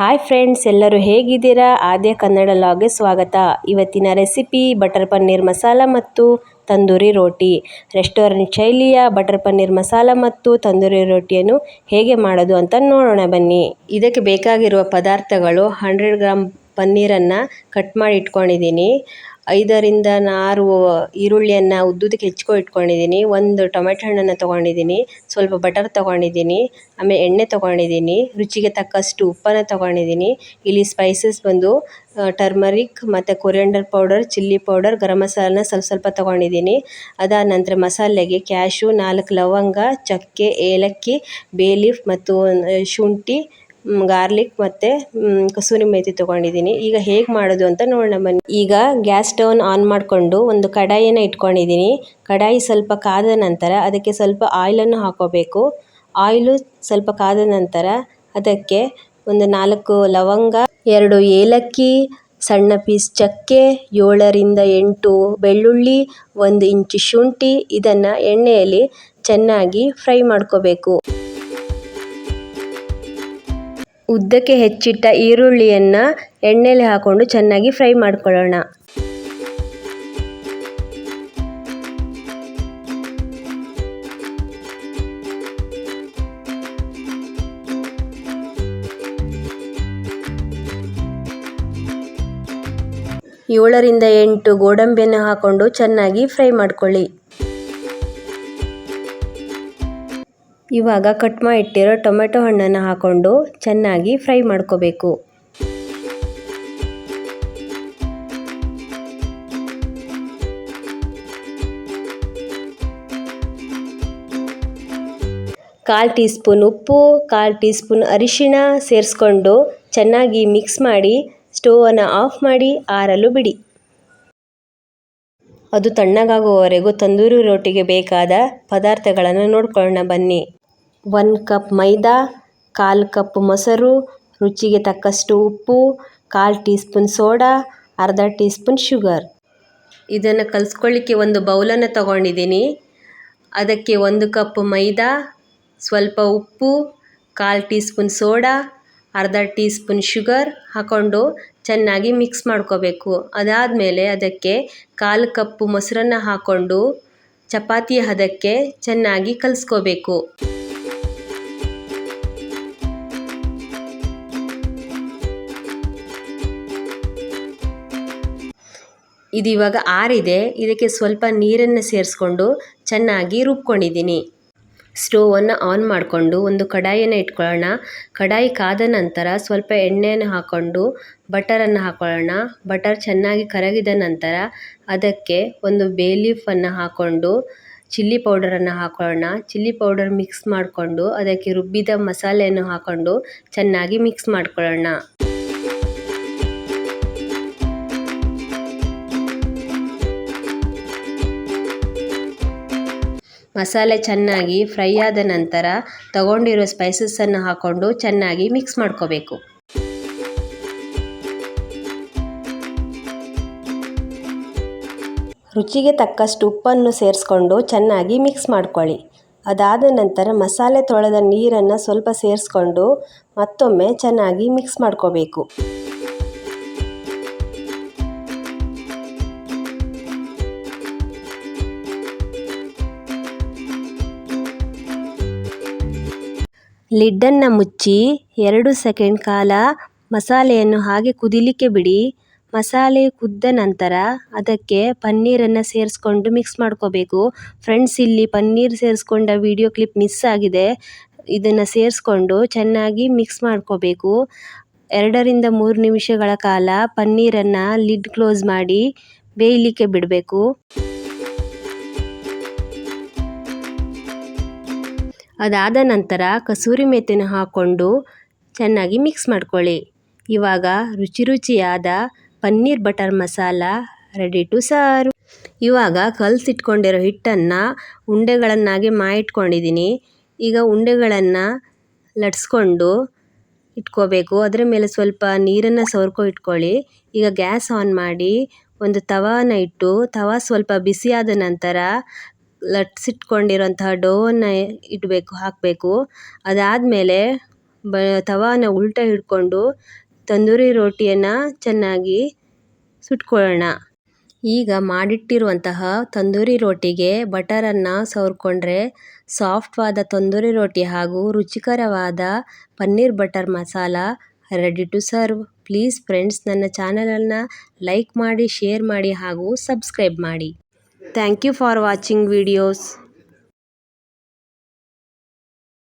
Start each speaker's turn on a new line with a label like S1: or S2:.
S1: Hi friends ಎಲ್ಲರೂ ಹೇಗಿದ್ದೀರಾ? ಆದ್ಯ ಕನ್ನಡ ಲಾಗೆ ಸ್ವಾಗತ. ಇವತ್ತಿನ ರೆಸಿಪಿ ಬಟರ್ ಪನ್ನೀರ್ ಮಸಾಲ ಮತ್ತು ತಂದೂರಿ ರೋಟಿ. ರೆಸ್ಟೋರೆಂಟ್ ಶೈಲಿಯ ಬಟರ್ ಪನ್ನೀರ್ ಮಸಾಲ ಮತ್ತು ತಂದೂರಿ ರೋಟಿಯನ್ನು ಹೇಗೆ ಮಾಡೋದು ಅಂತ ನೋಡೋಣ ಬನ್ನಿ. ಇದಕ್ಕೆ ಬೇಕಾಗಿರುವ ಪದಾರ್ಥಗಳು ಹಂಡ್ರೆಡ್ ಗ್ರಾಮ್ ಪನ್ನೀರನ್ನು ಕಟ್ ಮಾಡಿ ಇಟ್ಕೊಂಡಿದ್ದೀನಿ. ಐದರಿಂದ ಆರು ಈರುಳ್ಳಿಯನ್ನು ಉದ್ದುದಕ್ಕೆ ಹೆಚ್ಕೊ ಇಟ್ಕೊಂಡಿದ್ದೀನಿ. ಒಂದು ಟೊಮೆಟೊ ಹಣ್ಣನ್ನು ತೊಗೊಂಡಿದ್ದೀನಿ. ಸ್ವಲ್ಪ ಬಟರ್ ತೊಗೊಂಡಿದ್ದೀನಿ. ಆಮೇಲೆ ಎಣ್ಣೆ ತೊಗೊಂಡಿದ್ದೀನಿ. ರುಚಿಗೆ ತಕ್ಕಷ್ಟು ಉಪ್ಪನ್ನು ತೊಗೊಂಡಿದ್ದೀನಿ. ಇಲ್ಲಿ ಸ್ಪೈಸಸ್ ಬಂದು ಟರ್ಮರಿಕ್ ಮತ್ತು coriander powder chilli powder garam ಮಸಾಲನ ಸ್ವಲ್ಪ ಸ್ವಲ್ಪ ತೊಗೊಂಡಿದ್ದೀನಿ. ಅದಾದ ನಂತರ ಮಸಾಲೆಗೆ ಕ್ಯಾಶು ನಾಲ್ಕು ಲವಂಗ, ಚಕ್ಕೆ, ಏಲಕ್ಕಿ ಬೇ ಲೀಫ್ ಮತ್ತು ಶುಂಠಿ ಗಾರ್ಲಿಕ್ ಮತ್ತು ಕಸೂರಿ ಮೇಥಿ ತೊಗೊಂಡಿದ್ದೀನಿ. ಈಗ ಹೇಗೆ ಮಾಡೋದು ಅಂತ ನೋಡೋಣ ಬನ್ನಿ. ಈಗ ಗ್ಯಾಸ್ ಸ್ಟವ್ನ ಆನ್ ಮಾಡಿಕೊಂಡು ಒಂದು ಕಡಾಯಿಯನ್ನು ಇಟ್ಕೊಂಡಿದ್ದೀನಿ. ಕಡಾಯಿ ಸ್ವಲ್ಪ ಕಾದ ನಂತರ ಅದಕ್ಕೆ ಸ್ವಲ್ಪ ಆಯಿಲನ್ನು ಹಾಕೋಬೇಕು. ಆಯಿಲು ಸ್ವಲ್ಪ ಕಾದ ನಂತರ ಅದಕ್ಕೆ ಒಂದು ನಾಲ್ಕು ಲವಂಗ, ಎರಡು ಏಲಕ್ಕಿ, ಸಣ್ಣ ಪೀಸ್ ಚಕ್ಕೆ, ಏಳರಿಂದ ಎಂಟು ಬೆಳ್ಳುಳ್ಳಿ, ಒಂದು ಇಂಚು ಶುಂಠಿ, ಇದನ್ನು ಎಣ್ಣೆಯಲ್ಲಿ ಚೆನ್ನಾಗಿ ಫ್ರೈ ಮಾಡ್ಕೋಬೇಕು. ಉದ್ದಕ್ಕೆ ಹೆಚ್ಚಿಟ್ಟ ಈರುಳ್ಳಿಯನ್ನು ಎಣ್ಣೆಯಲ್ಲಿ ಹಾಕೊಂಡು ಚೆನ್ನಾಗಿ ಫ್ರೈ ಮಾಡ್ಕೊಳ್ಳೋಣ. ಏಳರಿಂದ ಎಂಟು ಗೋಡಂಬಿಯನ್ನು ಹಾಕೊಂಡು ಚೆನ್ನಾಗಿ ಫ್ರೈ ಮಾಡ್ಕೊಳ್ಳಿ. ಇವಾಗ ಕಟ್ ಮಾಡಿಟ್ಟಿರೋ ಟೊಮೆಟೊ ಹಣ್ಣನ್ನು ಹಾಕ್ಕೊಂಡು ಚೆನ್ನಾಗಿ ಫ್ರೈ ಮಾಡ್ಕೋಬೇಕು. ಕಾಲು ಟೀ ಸ್ಪೂನ್ ಉಪ್ಪು, ಕಾಲು ಟೀ ಸ್ಪೂನ್ ಅರಿಶಿಣ ಸೇರಿಸ್ಕೊಂಡು ಚೆನ್ನಾಗಿ ಮಿಕ್ಸ್ ಮಾಡಿ ಸ್ಟೋವನ್ನು ಆಫ್ ಮಾಡಿ ಆರಲು ಬಿಡಿ. ಅದು ತಣ್ಣಗಾಗುವವರೆಗೂ ತಂದೂರಿ ರೋಟಿಗೆ ಬೇಕಾದ ಪದಾರ್ಥಗಳನ್ನು ನೋಡ್ಕೊಳ್ಳೋಣ ಬನ್ನಿ. ಒಂದು ಕಪ್ ಮೈದಾ, ಕಾಲು ಕಪ್ ಮೊಸರು, ರುಚಿಗೆ ತಕ್ಕಷ್ಟು ಉಪ್ಪು, ಕಾಲು ಟೀ ಸ್ಪೂನ್ ಸೋಡಾ, ಅರ್ಧ ಟೀ ಸ್ಪೂನ್ ಶುಗರ್. ಇದನ್ನು ಕಲಿಸ್ಕೊಳ್ಳಿಕ್ಕೆ ಒಂದು ಬೌಲನ್ನು ತಗೊಂಡಿದ್ದೀನಿ. ಅದಕ್ಕೆ ಒಂದು ಕಪ್ ಮೈದಾ, ಸ್ವಲ್ಪ ಉಪ್ಪು, ಕಾಲು ಟೀ ಸ್ಪೂನ್ ಸೋಡಾ, ಅರ್ಧ ಟೀ ಸ್ಪೂನ್ ಶುಗರ್ ಹಾಕ್ಕೊಂಡು ಚೆನ್ನಾಗಿ ಮಿಕ್ಸ್ ಮಾಡ್ಕೋಬೇಕು. ಅದಾದಮೇಲೆ ಅದಕ್ಕೆ ಕಾಲು ಕಪ್ಪು ಮೊಸರನ್ನು ಹಾಕ್ಕೊಂಡು ಚಪಾತಿ ಹದಕ್ಕೆ ಚೆನ್ನಾಗಿ ಕಲಿಸ್ಕೋಬೇಕು. ಇದು ಇವಾಗ ಆರಿದೆ. ಇದಕ್ಕೆ ಸ್ವಲ್ಪ ನೀರನ್ನು ಸೇರಿಸ್ಕೊಂಡು ಚೆನ್ನಾಗಿ ರುಬ್ಕೊಂಡಿದ್ದೀನಿ. ಸ್ಟೋವನ್ನು ಆನ್ ಮಾಡಿಕೊಂಡು ಒಂದು ಕಡಾಯಿಯನ್ನು ಇಟ್ಕೊಳ್ಳೋಣ. ಕಡಾಯಿ ಕಾದ ನಂತರ ಸ್ವಲ್ಪ ಎಣ್ಣೆಯನ್ನು ಹಾಕ್ಕೊಂಡು ಬಟರನ್ನು ಹಾಕ್ಕೊಳ್ಳೋಣ ಬಟರ್ ಚೆನ್ನಾಗಿ ಕರಗಿದ ನಂತರ ಅದಕ್ಕೆ ಒಂದು ಬೇ ಲೀಫನ್ನು ಹಾಕ್ಕೊಂಡು ಚಿಲ್ಲಿ ಪೌಡರನ್ನು ಹಾಕ್ಕೊಳ್ಳೋಣ ಚಿಲ್ಲಿ ಪೌಡರ್ ಮಿಕ್ಸ್ ಮಾಡಿಕೊಂಡು ಅದಕ್ಕೆ ರುಬ್ಬಿದ ಮಸಾಲೆಯನ್ನು ಹಾಕ್ಕೊಂಡು ಚೆನ್ನಾಗಿ ಮಿಕ್ಸ್ ಮಾಡ್ಕೊಳ್ಳೋಣ. ಮಸಾಲೆ ಚೆನ್ನಾಗಿ ಫ್ರೈ ಆದ ನಂತರ ತಗೊಂಡಿರೋ ಸ್ಪೈಸಸನ್ನು ಹಾಕ್ಕೊಂಡು ಚೆನ್ನಾಗಿ ಮಿಕ್ಸ್ ಮಾಡ್ಕೋಬೇಕು. ರುಚಿಗೆ ತಕ್ಕಷ್ಟು ಉಪ್ಪನ್ನು ಸೇರಿಸ್ಕೊಂಡು ಚೆನ್ನಾಗಿ ಮಿಕ್ಸ್ ಮಾಡ್ಕೊಳ್ಳಿ. ಅದಾದ ನಂತರ ಮಸಾಲೆ ತೊಳೆದ ನೀರನ್ನು ಸ್ವಲ್ಪ ಸೇರಿಸ್ಕೊಂಡು ಮತ್ತೊಮ್ಮೆ ಚೆನ್ನಾಗಿ ಮಿಕ್ಸ್ ಮಾಡ್ಕೋಬೇಕು. ಲಿಡ್ಡನ್ನು ಮುಚ್ಚಿ ಎರಡು ಸೆಕೆಂಡ್ ಕಾಲ ಮಸಾಲೆಯನ್ನು ಹಾಗೆ ಕುದಿಲಿಕ್ಕೆ ಬಿಡಿ. ಮಸಾಲೆ ಕುದ್ದ ನಂತರ ಅದಕ್ಕೆ ಪನ್ನೀರನ್ನು ಸೇರಿಸ್ಕೊಂಡು ಮಿಕ್ಸ್ ಮಾಡ್ಕೋಬೇಕು. ಫ್ರೆಂಡ್ಸ್, ಇಲ್ಲಿ ಪನ್ನೀರ್ ಸೇರಿಸ್ಕೊಂಡ ವಿಡಿಯೋ ಕ್ಲಿಪ್ ಮಿಸ್ ಆಗಿದೆ. ಇದನ್ನು ಸೇರಿಸ್ಕೊಂಡು ಚೆನ್ನಾಗಿ ಮಿಕ್ಸ್ ಮಾಡ್ಕೋಬೇಕು. ಎರಡರಿಂದ ಮೂರು ನಿಮಿಷಗಳ ಕಾಲ ಪನ್ನೀರನ್ನು ಲಿಡ್ ಕ್ಲೋಸ್ ಮಾಡಿ ಬೇಯಲಿಕ್ಕೆ ಬಿಡಬೇಕು. ಅದಾದ ನಂತರ ಕಸೂರಿ ಮೆಥಿನ ಹಾಕ್ಕೊಂಡು ಚೆನ್ನಾಗಿ ಮಿಕ್ಸ್ ಮಾಡ್ಕೊಳ್ಳಿ. ಇವಾಗ ರುಚಿ ರುಚಿಯಾದ paneer butter masala ready to serve ಇವಾಗ ಕಲಸಿಟ್ಕೊಂಡಿರೋ ಹಿಟ್ಟನ್ನು ಉಂಡೆಗಳನ್ನಾಗಿ ಮಾಡಿಟ್ಕೊಂಡಿದ್ದೀನಿ. ಈಗ ಉಂಡೆಗಳನ್ನು ಲಟ್ಸ್ಕೊಂಡು ಇಟ್ಕೋಬೇಕು. ಅದರ ಮೇಲೆ ಸ್ವಲ್ಪ ನೀರನ್ನು ಸವರ್ಕೊ ಇಟ್ಕೊಳ್ಳಿ. ಈಗ ಗ್ಯಾಸ್ ಆನ್ ಮಾಡಿ ಒಂದು ತವಾನ ಇಟ್ಟು, ತವಾ ಸ್ವಲ್ಪ ಬಿಸಿಯಾದ ನಂತರ ಲಟ್ಸಿಟ್ಕೊಂಡಿರೋಂತಹ ಡೋವನ್ನು ಇಡಬೇಕು, ಹಾಕಬೇಕು. ಅದಾದಮೇಲೆ ಬ, ತವಾನ ಉಲ್ಟಾ ಹಿಡ್ಕೊಂಡು ತಂದೂರಿ ರೋಟಿಯನ್ನು ಚೆನ್ನಾಗಿ ಸುಟ್ಕೊಳ್ಳೋಣ. ಈಗ ಮಾಡಿಟ್ಟಿರುವಂತಹ ತಂದೂರಿ ರೋಟಿಗೆ ಬಟರನ್ನು ಸವರ್ಕೊಂಡ್ರೆ ಸಾಫ್ಟ್ವಾದ ತಂದೂರಿ ರೋಟಿ ಹಾಗೂ ರುಚಿಕರವಾದ paneer butter masala ready to serve. Please friends, ನನ್ನ ಚಾನಲನ್ನು ಲೈಕ್ ಮಾಡಿ, ಶೇರ್ ಮಾಡಿ ಹಾಗೂ ಸಬ್ಸ್ಕ್ರೈಬ್ ಮಾಡಿ. Thank you for watching videos.